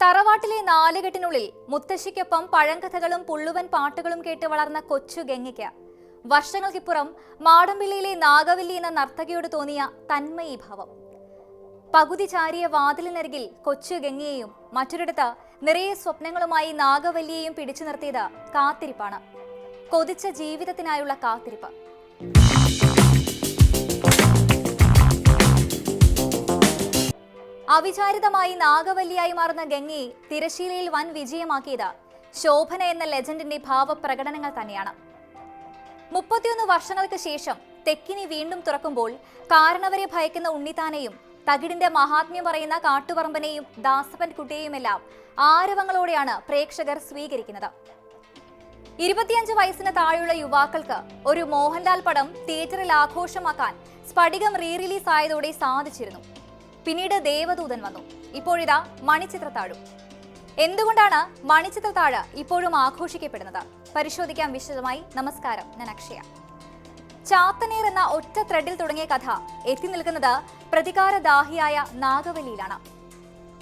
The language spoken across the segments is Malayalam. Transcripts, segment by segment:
തറവാട്ടിലെ നാലുകെട്ടിനുള്ളിൽ മുത്തശ്ശിക്കൊപ്പം പഴങ്കഥകളും പുള്ളുവൻ പാട്ടുകളും കേട്ട് വളർന്ന കൊച്ചു ഗംഗയ്ക്ക്. വർഷങ്ങൾക്കിപ്പുറം മാടമ്പിള്ളിയിലെ നാഗവല്ലി എന്ന നർത്തകിയോട് തോന്നിയ തന്മയീഭാവം പകുതി ചാരിയ വാതിലിനരികിൽ കൊച്ചു ഗംഗയെയും മറ്റൊരിടത്ത് നിറയെ സ്വപ്നങ്ങളുമായി നാഗവല്ലിയെയും പിടിച്ചു നിർത്തിയത് കാത്തിരിപ്പാണ്. കൊതിച്ച ജീവിതത്തിനായുള്ള കാത്തിരിപ്പ്. അവിചാരിതമായി നാഗവല്ലിയായി മാറുന്ന ഗംഗയെ തിരശീലയിൽ വൻ വിജയമാക്കിയത് ശോഭന എന്ന ലെജൻഡിന്റെ ഭാവപ്രകടനങ്ങൾ തന്നെയാണ്. മുപ്പത്തിയൊന്ന് വർഷങ്ങൾക്ക് ശേഷം തെക്കിനി വീണ്ടും തുറക്കുമ്പോൾ കാരണവരെ ഭയക്കുന്ന ഉണ്ണിത്താനെയും തകിടിന്റെ മഹാത്മ്യം പറയുന്ന കാട്ടുപറമ്പനെയും ദാസപ്പൻ കുട്ടിയെയുമെല്ലാം ആരവങ്ങളോടെയാണ് പ്രേക്ഷകർ സ്വീകരിക്കുന്നത്. ഇരുപത്തിയഞ്ച് വയസ്സിന് താഴെയുള്ള യുവാക്കൾക്ക് ഒരു മോഹൻലാൽ പടം തിയേറ്ററിൽ ആഘോഷമാക്കാൻ സ്ഫടികം റീ റിലീസ് ആയതോടെ സാധിച്ചിരുന്നു. പിന്നീട് ദേവദൂതൻ വന്നു. ഇപ്പോഴിതാ മണിച്ചിത്രത്താഴും എന്തുകൊണ്ടാണ് മണിച്ചിത്രത്താഴ് ഇപ്പോഴും ആഘോഷിക്കപ്പെടുന്നത്? പരിശോധിക്കാം വിശദമായി. നമസ്കാരം. ഞാൻ അക്ഷയ. ചാത്തനേർ എന്ന ഒറ്റ ത്രെഡിൽ തുടങ്ങിയ കഥ എത്തി നിൽക്കുന്നത് പ്രതികാരദാഹിയായ നാഗവല്ലിയിലാണ്.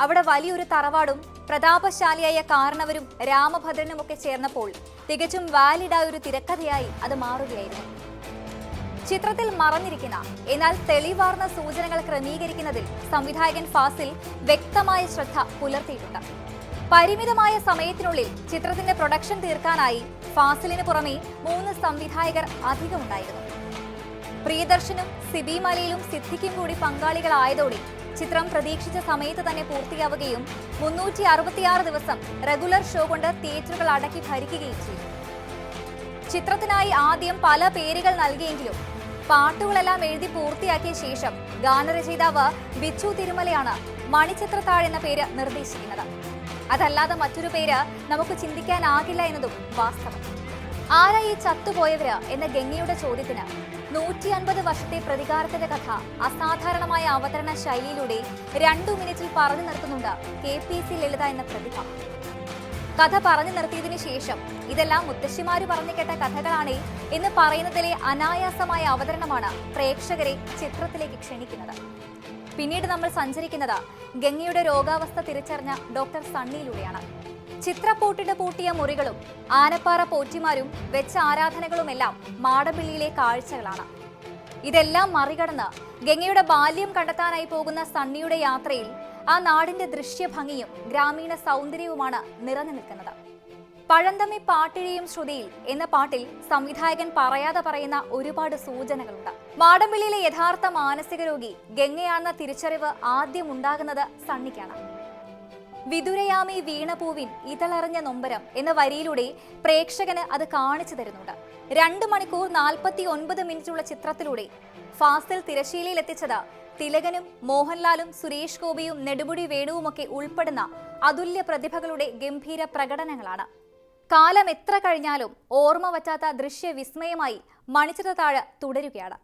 അവിടെ വലിയൊരു തറവാടും പ്രതാപശാലിയായ കാരണവരും രാമഭദ്രനും ഒക്കെ ചേർന്നപ്പോൾ തികച്ചും വാലിഡായ ഒരു തിരക്കഥയായി അത് മാറുകയായിരുന്നു. ചിത്രത്തിൽ മറഞ്ഞിരിക്കുന്ന എന്നാൽ തെളിവാർന്ന സൂചനകൾ ക്രമീകരിക്കുന്നതിൽ സംവിധായകൻ ഫാസിൽ വ്യക്തമായ ശ്രദ്ധ പുലർത്തിയിട്ടുണ്ട്. പരിമിതമായ സമയത്തിനുള്ളിൽ ചിത്രത്തിന്റെ പ്രൊഡക്ഷൻ തീർക്കാനായി ഫാസിലിന് പുറമെ മൂന്ന് സംവിധായകർ അധികമുണ്ടായിരുന്നു. പ്രിയദർശനും സിബി മലയിലും സിദ്ധിക്കും കൂടി പങ്കാളികളായതോടെ ചിത്രം പ്രതീക്ഷിച്ച സമയത്ത് തന്നെ പൂർത്തിയാവുകയും മുന്നൂറ്റി അറുപത്തിയാറ് ദിവസം റെഗുലർ ഷോ കൊണ്ട് തിയേറ്ററുകൾ അടക്കി ഭരിക്കുകയും ചെയ്തു. ചിത്രത്തിനായി ആദ്യം പല പേരുകൾ നൽകിയെങ്കിലും പാട്ടുകളെല്ലാം എഴുതി പൂർത്തിയാക്കിയ ശേഷം ഗാനരചയിതാവ് ബിച്ചു തിരുമലയാണ് മണിച്ചിത്രത്താഴ് എന്ന പേര് നിർദ്ദേശിക്കുന്നത്. അതല്ലാതെ മറ്റൊരു പേര് നമുക്ക് ചിന്തിക്കാനാകില്ല എന്നതും വാസ്തവം. ആരാ ഈ ചത്തുപോയവര് എന്ന ഗംഗയുടെ ചോദ്യത്തിന് നൂറ്റി അൻപത് വർഷത്തെ പ്രതികാരത്തിന്റെ കഥ അസാധാരണമായ അവതരണ ശൈലിയിലൂടെ രണ്ടു മിനിറ്റിൽ പറഞ്ഞു നിർത്തുന്നുണ്ട് കെ പി സി ലളിത എന്ന പ്രതിഭ. കഥ പറഞ്ഞു നിർത്തിയതിനു ശേഷം ഇതെല്ലാം മുത്തശ്ശിമാര് പറഞ്ഞു കേട്ട കഥകളാണ് എന്ന് പറയുന്നതിലെ അനായാസമായ അവതരണമാണ് പ്രേക്ഷകരെ ചിത്രത്തിലേക്ക് ക്ഷണിക്കുന്നത്. പിന്നീട് നമ്മൾ സഞ്ചരിക്കുന്നത് ഗംഗയുടെ രോഗാവസ്ഥ തിരിച്ചറിഞ്ഞ ഡോക്ടർ സണ്ണിയിലൂടെയാണ്. ചിത്രപ്പൂട്ടിട്ട് പൂട്ടിയ മുറികളും ആനപ്പാറ പോറ്റിമാരും വെച്ച ആരാധനകളുമെല്ലാം മാടമ്പിള്ളിയിലെ കാഴ്ചകളാണ്. ഇതെല്ലാം മറികടന്ന് ഗംഗയുടെ ബാല്യം കണ്ടെത്താനായി പോകുന്ന സണ്ണിയുടെ യാത്രയിൽ ആ നാടിന്റെ ദൃശ്യഭംഗിയും ഗ്രാമീണ സൗന്ദര്യവുമാണ് നിറഞ്ഞു നിൽക്കുന്നത്. പഴന്തമി പാട്ടിഴിയും ശ്രുതിയിൽ എന്ന പാട്ടിൽ സംവിധായകൻ പറയാതെ പറയുന്ന ഒരുപാട് സൂചനകളുണ്ട്. മാടമ്പിള്ളിയിലെ യഥാർത്ഥ മാനസിക രോഗി ഗംഗയാണെന്ന തിരിച്ചറിവ് ആദ്യം ഉണ്ടാകുന്നത് സണ്ണിക്കാണ്. വിതുരയാമി വീണപൂവിൻ ഇതളറിഞ്ഞ നൊമ്പരം എന്ന വരിയിലൂടെ പ്രേക്ഷകന് അത് കാണിച്ചു തരുന്നുണ്ട്. രണ്ട് മണിക്കൂർ നാൽപ്പത്തി ഒൻപത് മിനിറ്റുള്ള ചിത്രത്തിലൂടെ ഫാസിൽ തിരശീലയിൽ എത്തിച്ചത് തിലകനും മോഹൻലാലും സുരേഷ് ഗോപിയും നെടുമുടി വേണുവുമൊക്കെ ഉൾപ്പെടുന്ന അതുല്യ പ്രതിഭകളുടെ ഗംഭീര പ്രകടനങ്ങളാണ്. കാലം എത്ര കഴിഞ്ഞാലും ഓർമ്മ വറ്റാത്ത ദൃശ്യ വിസ്മയമായി മണിച്ചിത്രത്താഴ് തുടരുകയാണ്.